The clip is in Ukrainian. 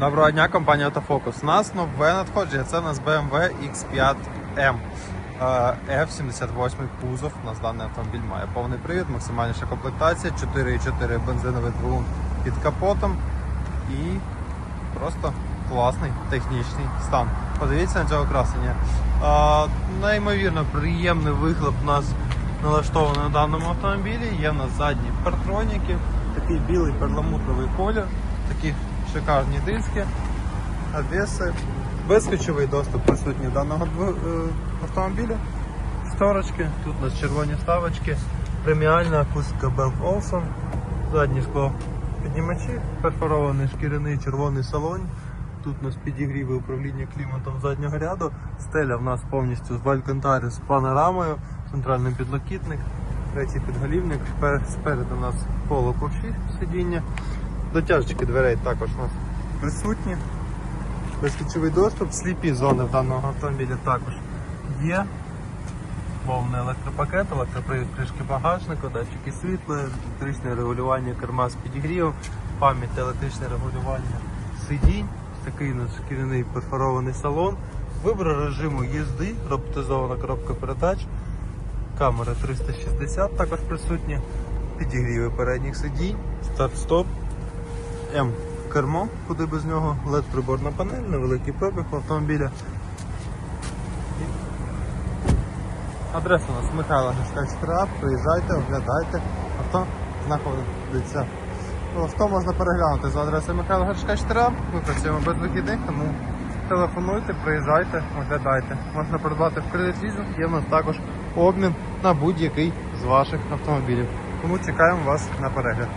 Доброго дня, компанія Автофокус. У нас нове надходження. Це у нас BMW X5M. Е, F78 кузов. У нас даний автомобіль має повний привід, максимальніша комплектація, 4,4 бензиновий двигун під капотом і просто класний технічний стан. Подивіться на цього красення. Е, Неймовірно приємний вихлоп у нас налаштований на даному автомобілі. Є в нас задні партроніки, такий білий перламутровий колір, такі шикарні диски, обвеси, безключовий доступ присутній даного е, автомобіля. Шторочки, тут у нас червоні ставочки, преміальна акустика Bell Olufsen, задні скло піднімачі, перфорований шкіряний червоний салон. Тут у нас підігріви управління кліматом заднього ряду. Стеля в нас повністю з Валькантарі з панорамою, центральний підлокітник, третій підголівник. Спереду у нас полуковші сидіння. Дотяжечки дверей також у нас присутні. Безключовий доступ, сліпі зони в даного автомобіля також є. Повний електропакет, електропривід кришки багажника, датчики світла, електричне регулювання керма з підігрівом, пам'ять електричне регулювання сидінь, такий у нас шкіряний перфорований салон, вибір режиму їзди, роботизована коробка передач, камера 360 також присутні, підігріви передніх сидінь, старт-стоп, М кермо, куди без нього, LED приборна панель, невеликий пробіг автомобіля. Адреса у нас Михайла 4 приїжджайте, оглядайте. Авто знаходиться. Ну, Авто можна переглянути за адресою Михайла Гришка 4 Ми працюємо без вихідних, тому телефонуйте, приїжджайте, оглядайте. Можна придбати в кредит лізинг, є в нас також обмін на будь-який з ваших автомобілів. Тому чекаємо вас на перегляд.